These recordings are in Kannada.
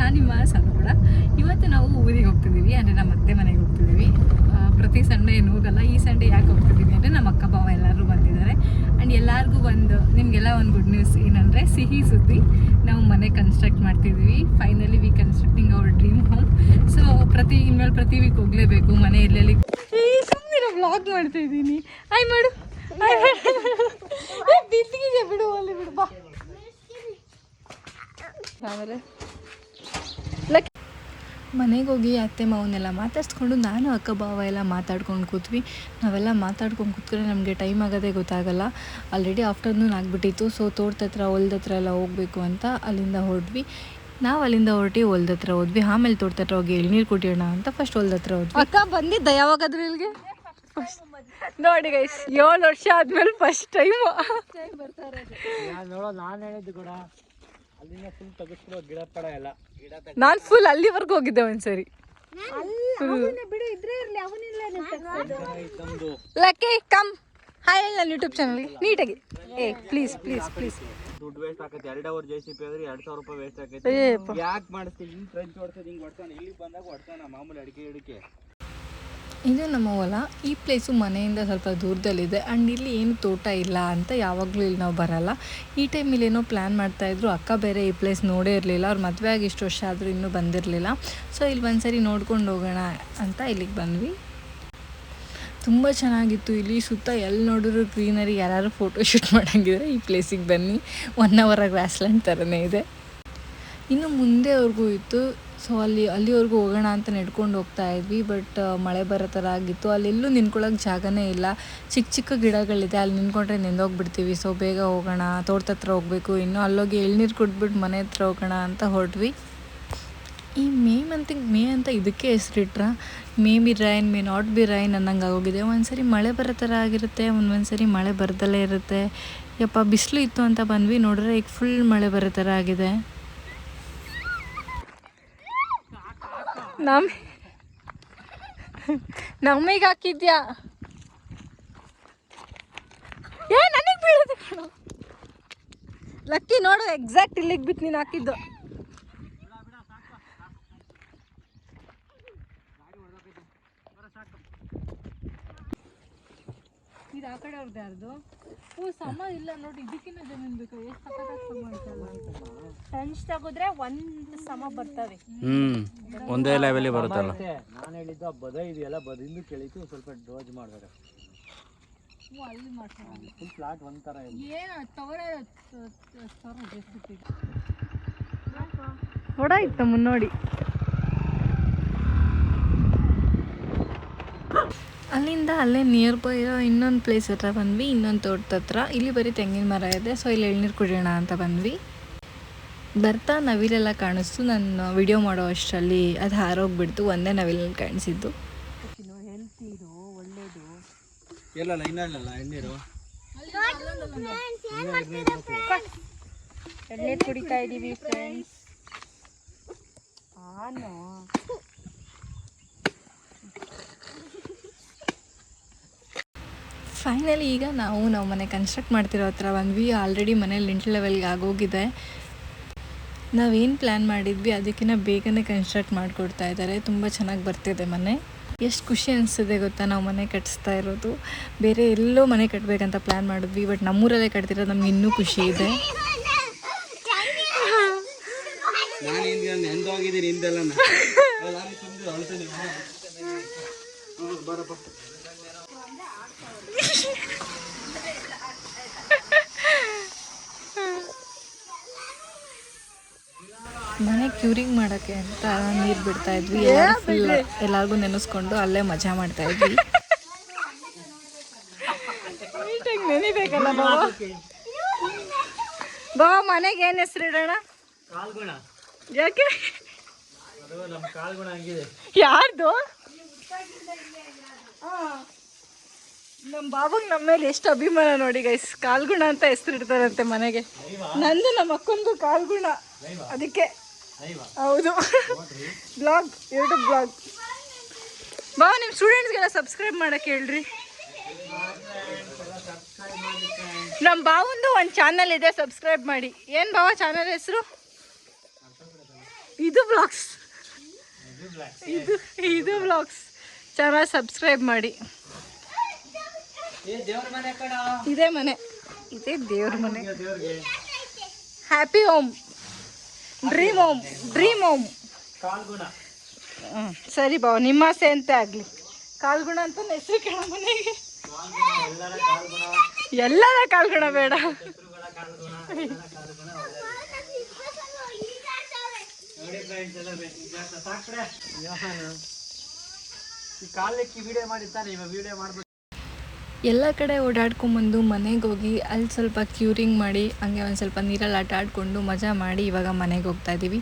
ನಾನು ನಿಮ್ಮ ಕೂಡ ಇವತ್ತು ನಾವು ಊರಿಗೆ ಹೋಗ್ತಿದ್ದೀವಿ, ಅಂದರೆ ನಮ್ಮ ಅತ್ತೆ ಮನೆಗೆ ಹೋಗ್ತಿದ್ದೀವಿ. ಪ್ರತಿ ಸಂಡೇ ಏನು ಹೋಗಲ್ಲ, ಈ ಸಂಡೇ ಯಾಕೆ ಹೋಗ್ತಿದ್ದೀವಿ ಅಂದರೆ ನಮ್ಮ ಅಕ್ಕ ಬಾವ ಎಲ್ಲರೂ ಬಂದಿದ್ದಾರೆ. ಆ್ಯಂಡ್ ಎಲ್ಲರಿಗೂ ಒಂದು, ನಿಮಗೆಲ್ಲ ಒಂದು ಗುಡ್ ನ್ಯೂಸ್ ಏನಂದರೆ, ಸಿಹಿ ಸುದ್ದಿ ನಾವು ಮನೆ ಕನ್ಸ್ಟ್ರಕ್ಟ್ ಮಾಡ್ತಿದ್ದೀವಿ. Finally we constructing our dream home so ಪ್ರತಿ, ಇನ್ಮೇಲೆ ಪ್ರತಿ ವೀಕ್ ಹೋಗಲೇಬೇಕು, ಮನೆ ಎಲ್ಲೆಲ್ಲಿ ವ್ಲಾಗ್ ಮಾಡ್ತಾ ಇದ್ದೀನಿ. ಆಯ್ ಮಾಡು. ಬಿಸಿಗೆ ಬಿಡು, ಅಲ್ಲಿ ಬಿಡು, ಬಾ. ಆಮೇಲೆ ಮನೆಗೆ ಹೋಗಿ ಅತ್ತೆ ಮಾವನ್ನೆಲ್ಲ ಮಾತಾಡಿಸ್ಕೊಂಡು ನಾನು ಅಕ್ಕ ಭಾವ ಎಲ್ಲ ಮಾತಾಡ್ಕೊಂಡು ಕೂತ್ವಿ. ನಾವೆಲ್ಲ ಮಾತಾಡ್ಕೊಂಡು ಕೂತ್ಕೊಂಡ್ರೆ ನಮಗೆ ಟೈಮ್ ಆಗೋದೇ ಗೊತ್ತಾಗಲ್ಲ. ಆಲ್ರೆಡಿ ಆಫ್ಟರ್ನೂನ್ ಆಗಿಬಿಟ್ಟಿತ್ತು. ಸೊ ತೋಟದ ಹತ್ರ ಹೊಲ್ದ ಹತ್ರ ಎಲ್ಲ ಹೋಗಬೇಕು ಅಂತ ಅಲ್ಲಿಂದ ಹೊರಟ್ವಿ. ನಾವು ಅಲ್ಲಿಂದ ಹೊರಟಿ ಹೊಲ್ದ ಹತ್ರ ಹೋದ್ವಿ. ಆಮೇಲೆ ತೋಟದತ್ರ ಹೋಗಿ ಎಳ್ನೀರು ಕುಡಿಯೋಣ ಅಂತ ಫಸ್ಟ್ ಹೊಲ್ದ ಹತ್ರ ಹೋದ್ವಿ. ಅಕ್ಕ ಬಂದಿದ್ದ ಯಾವಾಗಾದ್ರೂ ಇಲ್ಲಿಗೆ? ನೋಡಿ ಗೈಸ್ ಏಳು ವರ್ಷ ಆದ್ಮೇಲೆ ಫಸ್ಟ್ ಟೈಮ್ ನಾನು ಅಲ್ಲಿಂದ ಫುಲ್ ತೆಗಿಸ್ಬಿಡೋ ಗಿಡ ಪಡ ಎಲ್ಲ. ಗಿಡ ನಾನು ಫುಲ್ ಅಲ್ಲಿವರೆಗೂ ಹೋಗಿದ್ದೆ ಒಂದ್ಸರಿ. ಲಕ್ಕಿ ಕಮ್ ಹಾಯ್ ನನ್ನ ಯೂಟ್ಯೂಬ್ ಚಾನಲ್ಗೆ ನೀಟಾಗಿ. ಏ ಪ್ಲೀಸ್ ಪ್ಲೀಸ್ ಪ್ಲೀಸ್ ದುಡ್ಡು ವೇಸ್ಟ್ ಆಗತ್ತೆ ಎರಡು ಅವರ್ ಜೆ ಸಿ ಪಿ ಆದ್ರೆ ಎರಡ್ ಸಾವಿರ ರೂಪಾಯಿ ವೇಸ್ಟ್ ಆಗತ್ತೆ. ಯಾಕೆ ಮಾಡಿಸ್ತೀನಿ? ಹಿಂಗೆ ಫ್ರೆಂಚ್ ಹಿಂಗ್ ಹೊಡ್ತಾನೆ ಇಲ್ಲಿ ಬಂದಾಗ ಹೊಡ್ತಾನ ಮಾಮೂಲಿ ಅಡಿಕೆ ಗಿಡಕ್ಕೆ ಇದು ನಮ್ಮ ಹೊಲ ಈ ಪ್ಲೇಸು ಮನೆಯಿಂದ ಸ್ವಲ್ಪ ದೂರದಲ್ಲಿದೆ. ಆ್ಯಂಡ್ ಇಲ್ಲಿ ಏನು ತೋಟ ಇಲ್ಲ ಅಂತ ಯಾವಾಗಲೂ ಇಲ್ಲಿ ನಾವು ಬರಲ್ಲ. ಈ ಟೈಮಲ್ಲಿ ಏನೋ ಪ್ಲ್ಯಾನ್ ಮಾಡ್ತಾಯಿದ್ರು ಅಕ್ಕ ಬೇರೆ ಈ ಪ್ಲೇಸ್ ನೋಡೇ ಇರಲಿಲ್ಲ. ಅವ್ರ ಮದುವೆ ಆಗಿ ಇಷ್ಟು ವರ್ಷ ಆದರೂ ಇನ್ನೂ ಬಂದಿರಲಿಲ್ಲ. ಸೊ ಇಲ್ಲಿ ಒಂದ್ಸರಿ ನೋಡ್ಕೊಂಡು ಹೋಗೋಣ ಅಂತ ಇಲ್ಲಿಗೆ ಬಂದ್ವಿ. ತುಂಬ ಚೆನ್ನಾಗಿತ್ತು. ಇಲ್ಲಿ ಸುತ್ತ ಎಲ್ಲಿ ನೋಡಿದ್ರು ಗ್ರೀನರಿ ಯಾರು ಫೋಟೋ ಶೂಟ್ ಮಾಡೋಂಗಿದ್ರೆ ಈ ಪ್ಲೇಸಿಗೆ ಬನ್ನಿ. ಒನ್ ಅವರ್ ಗ್ರಾಸ್ಲ್ಯಾಂಡ್ ಥರನೇ ಇದೆ. ಇನ್ನು ಮುಂದೆವರೆಗೂ ಇತ್ತು ಸೊ ಅಲ್ಲಿ, ಅಲ್ಲಿವರೆಗೂ ಹೋಗೋಣ ಅಂತ ನೆಡ್ಕೊಂಡು ಹೋಗ್ತಾ ಇದ್ವಿ ಬಟ್ ಮಳೆ ಬರೋ ಥರ ಆಗಿತ್ತು. ಅಲ್ಲೆಲ್ಲೂ ನಿಂತ್ಕೊಳ್ಳೋಕೆ ಜಾಗನೇ ಇಲ್ಲ. ಚಿಕ್ಕ ಚಿಕ್ಕ ಗಿಡಗಳಿದೆ, ಅಲ್ಲಿ ನಿಂತ್ಕೊಂಡ್ರೆ ನಿಂದೋಗ್ಬಿಡ್ತೀವಿ. ಸೊ ಬೇಗ ಹೋಗೋಣ, ತೋಟದ ಹತ್ರ ಹೋಗಬೇಕು. ಇನ್ನು ಅಲ್ಲೋಗಿ ಎಳ್ನೀರು ಕುಡ್ಬಿಟ್ಟು ಮನೆ ಹತ್ರ ಹೋಗೋಣ ಅಂತ ಹೊರಟ್ವಿ. ಈ ಮೇ ಮಂತಿಗೆ ಮೇ ಅಂತ ಇದಕ್ಕೆ ಹೆಸರಿಟ್ರ? May be rain, may not be rain ಅನ್ನಂಗೆ ಆಗೋಗಿದೆ. ಒಂದ್ಸರಿ ಮಳೆ ಬರೋ ಥರ ಆಗಿರುತ್ತೆ ಒಂದೊಂದ್ಸರಿ ಮಳೆ ಬರದಲ್ಲೇ ಇರುತ್ತೆ. ಯಪ್ಪ, ಬಿಸಿಲು ಇತ್ತು ಅಂತ ಬಂದ್ವಿ. ನೋಡಿದ್ರೆ ಈಗ ಫುಲ್ ಮಳೆ ಬರೋ ಥರ ಆಗಿದೆ. ನಮ್ ಹಾಕಿದ್ಯಾ ಏ ನನಗೆ ಬೀಳೋದು. ಲಕ್ಕಿ ನೋಡು ಎಕ್ಸಾಕ್ಟ್ ಇಲ್ಲಿಗೆ ಬಿತ್ತು ನೀನು ಹಾಕಿದ್ದು ಇದು ಆ ಕಡೆ ಅವ್ರದ್ದು ಯಾರ್ದು? ಓ ಸಮ ಇಲ್ಲ ನೋಡಿ ಇದಕ್ಕಿನ್ನ ಜಮೀನು ಬೇಕು. ಎಷ್ಟು ಸಮ ಅಂತಲ್ಲ ತೆಗೆದ್ರೆ ಒಂದ್ ಸಮ ಬರ್ತವೆ. ಹ್ಮ್ ಒಂದೇ ಲೆವೆಲ್ ಬರುತ್ತಲ್ಲ. ನಾನು ಹೇಳಿದ್ದು ಆ ಬದ ಇದೆಯಲ್ಲ ಬದಿಂದ ಕೇಳಿತು ಸ್ವಲ್ಪ ಡೋಜ್ ಮಾಡ್ಬೇಕು ಓ ಅಲ್ಲಿ ಮಾಡ್ತಾರೆ. ಫುಲ್ ಫ್ಲಾಟ್ ಒಂಥರ ಇದೆ ಏನು ತವರ ಹೊಡ ಇತ್ತು ಮುನ್ನೋಡಿ. ಅಲ್ಲಿಂದ ಅಲ್ಲೇ ನಿಯರ್ ಬೈ ಇರೋ ಇನ್ನೊಂದು ಪ್ಲೇಸ್ ಹತ್ರ ಬಂದ್ವಿ ಇನ್ನೊಂದು ತೋಟದ ಹತ್ರ. ಇಲ್ಲಿ ಬರೀ ತೆಂಗಿನ ಮರ ಇದೆ ಸೊ ಇಲ್ಲಿ ಎಳ್ನೀರು ಕುಡಿಯೋಣ ಅಂತ ಬಂದ್ವಿ. ಬರ್ತಾ ನವಿಲೆಲ್ಲ ಕಾಣಿಸ್ತು ನಾನು ವಿಡಿಯೋ ಮಾಡೋ ಅಷ್ಟರಲ್ಲಿ ಅದು ಹಾರೋಗ್ಬಿಡ್ತು ಒಂದೇ ನವಿಲಲ್ಲಿ ಕಾಣಿಸಿದ್ದು. ಕುಡಿತಾ ಇದೀವಿ ಫ್ರೆಂಡ್ಸ್ ಫೈನಲಿ ಈಗ ನಾವು ನಾವು ಮನೆ ಕನ್ಸ್ಟ್ರಕ್ಟ್ ಮಾಡ್ತಿರೋ ಹತ್ರ ಬಂದ್ವಿ ಆಲ್ರೆಡಿ ಮನೆ ಲಿಂಟ್ ಲೆವೆಲ್ಗೆ ಆಗೋಗಿದೆ. ನಾವೇನು ಪ್ಲ್ಯಾನ್ ಮಾಡಿದ್ವಿ ಅದಕ್ಕಿಂತ ಬೇಗನೆ ಕನ್ಸ್ಟ್ರಕ್ಟ್ ಮಾಡಿಕೊಡ್ತಾ ಇದ್ದಾರೆ ತುಂಬ ಚೆನ್ನಾಗಿ ಬರ್ತಿದೆ ಮನೆ. ಎಷ್ಟು ಖುಷಿ ಅನಿಸಿದೆ ಗೊತ್ತಾ ನಾವು ಮನೆ ಕಟ್ಟಿಸ್ತಾ ಇರೋದು. ಬೇರೆ ಎಲ್ಲೋ ಮನೆ ಕಟ್ಟಬೇಕಂತ ಪ್ಲ್ಯಾನ್ ಮಾಡಿದ್ವಿ ಬಟ್ ನಮ್ಮೂರಲ್ಲೇ ಕಟ್ತಿರೋದು ನಮ್ಗೆ ಇನ್ನೂ ಖುಷಿ ಇದೆ. ನಾನು ಮನೆ ಕ್ಯೂರಿಂಗ್ ಮಾಡೋಕ್ಕೆ ಅಂತ ನೀರು ಬಿಡ್ತಾ ಇದ್ವಿ. ಫುಲ್ ಎಲ್ಲರಿಗೂ ನೆನೆಸ್ಕೊಂಡು ಅಲ್ಲೇ ಮಜಾ ಮಾಡ್ತಾ ಇದ್ವಿ. ಬಾ ನೆನಿಬೇಕಲ್ಲ ಬಾವ? ಬಾವ ಮನೆಗೆ ಏನು ಹೆಸರು ಇಡೋಣ? ಯಾಕೆ? ಯಾರ್ದು? ನಮ್ಮ ಬಾಬುಗ್ ನಮ್ಮ ಮೇಲೆ ಎಷ್ಟು ಅಭಿಮಾನ ನೋಡಿ ಗೈಸ್ ಕಾಲ್ಗುಣ ಅಂತ ಹೆಸರು ಇಡ್ತಾರಂತೆ ಮನೆಗೆ. ನಂದು ನಮ್ಮ ಅಕ್ಕಂದು ಕಾಲ್ಗುಣ. ಅದಕ್ಕೆ ಹೌದು. Vlog YouTube vlog. ಬಾ ನಿಮ್ಮ ಸ್ಟೂಡೆಂಟ್ಸ್ಗೆಲ್ಲ ಸಬ್ಸ್ಕ್ರೈಬ್ ಮಾಡಕ್ಕೆ ಹೇಳ್ರಿ. ನಮ್ಮ ಬಾವಂದು ಒಂದು ಚಾನಲ್ ಇದೆ ಸಬ್ಸ್ಕ್ರೈಬ್ ಮಾಡಿ. ಏನು ಬಾವ ಚಾನಲ್ ಹೆಸರು? ಇದು ಬ್ಲಾಗ್ಸ್ ಇದು ಇದು ಬ್ಲಾಗ್ಸ್ ಚೆನ್ನಾಗಿ ಸಬ್ಸ್ಕ್ರೈಬ್ ಮಾಡಿ. ಇದೇ ಮನೆ. ಇದೇ ದೇವ್ರ ಮನೆ. Happy home dream home dream home ಹ್ಞೂ ಸರಿ ಬಾವ ನಿಮ್ಮ ಆಸೆ ಅಂತ ಆಗಲಿ. ಕಾಲ್ಗುಣ ಅಂತ ಹೆಸರು ಕೇಳ ಮನೆಗೆ. ಎಲ್ಲರ ಕಾಲ್ಗುಣ ಬೇಡ. ವಿಡಿಯೋ ಮಾಡಿರ್ತಾನೆ ಇವಾಗ ವಿಡಿಯೋ ಮಾಡ್ಬೇಕು. ಎಲ್ಲ ಕಡೆ ಓಡಾಡ್ಕೊಂಬಂದು ಮನೆಗೆ ಹೋಗಿ ಅಲ್ಲಿ ಸ್ವಲ್ಪ ಕ್ಯೂರಿಂಗ್ ಮಾಡಿ, ಹಂಗೆ ಒಂದು ಸ್ವಲ್ಪ ನೀರಲ್ಲಿ ಆಟ ಆಡಿಕೊಂಡು ಮಜಾ ಮಾಡಿ ಇವಾಗ ಮನೆಗೆ ಹೋಗ್ತಾ ಇದ್ದೀವಿ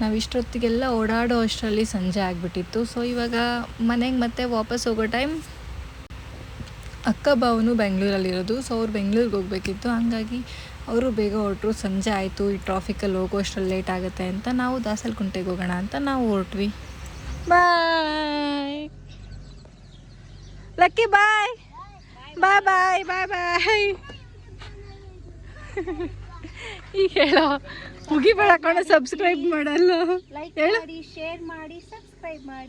ನಾವು ಇಷ್ಟೊತ್ತಿಗೆಲ್ಲ ಓಡಾಡೋ ಅಷ್ಟರಲ್ಲಿ ಸಂಜೆ ಆಗಿಬಿಟ್ಟಿತ್ತು. ಸೊ ಇವಾಗ ಮನೆಗೆ ಮತ್ತೆ ವಾಪಸ್ ಹೋಗೋ ಟೈಮ್. ಅಕ್ಕ ಬಾವನು ಬೆಂಗಳೂರಲ್ಲಿರೋದು ಸೊ ಅವ್ರು ಬೆಂಗಳೂರಿಗೆ ಹೋಗಬೇಕಿತ್ತು. ಹಾಗಾಗಿ ಅವರು ಬೇಗ ಹೊರಟರು. ಸಂಜೆ ಆಯಿತು. ಈ ಟ್ರಾಫಿಕಲ್ಲಿ ಹೋಗೋ ಅಷ್ಟರಲ್ಲಿ ಲೇಟ್ ಆಗುತ್ತೆ ಅಂತ ನಾವು ದಾಸಲ್ಕುಂಟೆಗೆ ಹೋಗೋಣ ಅಂತ ನಾವು ಹೊರಟ್ವಿ. ಬಾಯ್ ಲಕ್ಕಿ ಬಾಯ್ ಬಾಯ್ ಬಾಯ್ ಬಾಯ್ ಬಾಯ್ ಈಗ ಹೇಳೋ. ಮುಗಿಬೇಡ ಕಣ ಸಬ್ಸ್ಕ್ರೈಬ್ ಮಾಡಲ್ಲ. ಲೈಕ್ ಹೇಳು. ಮಾಡಿ ಶೇರ್ ಮಾಡಿ ಸಬ್ಸ್ಕ್ರೈಬ್ ಮಾಡಿ.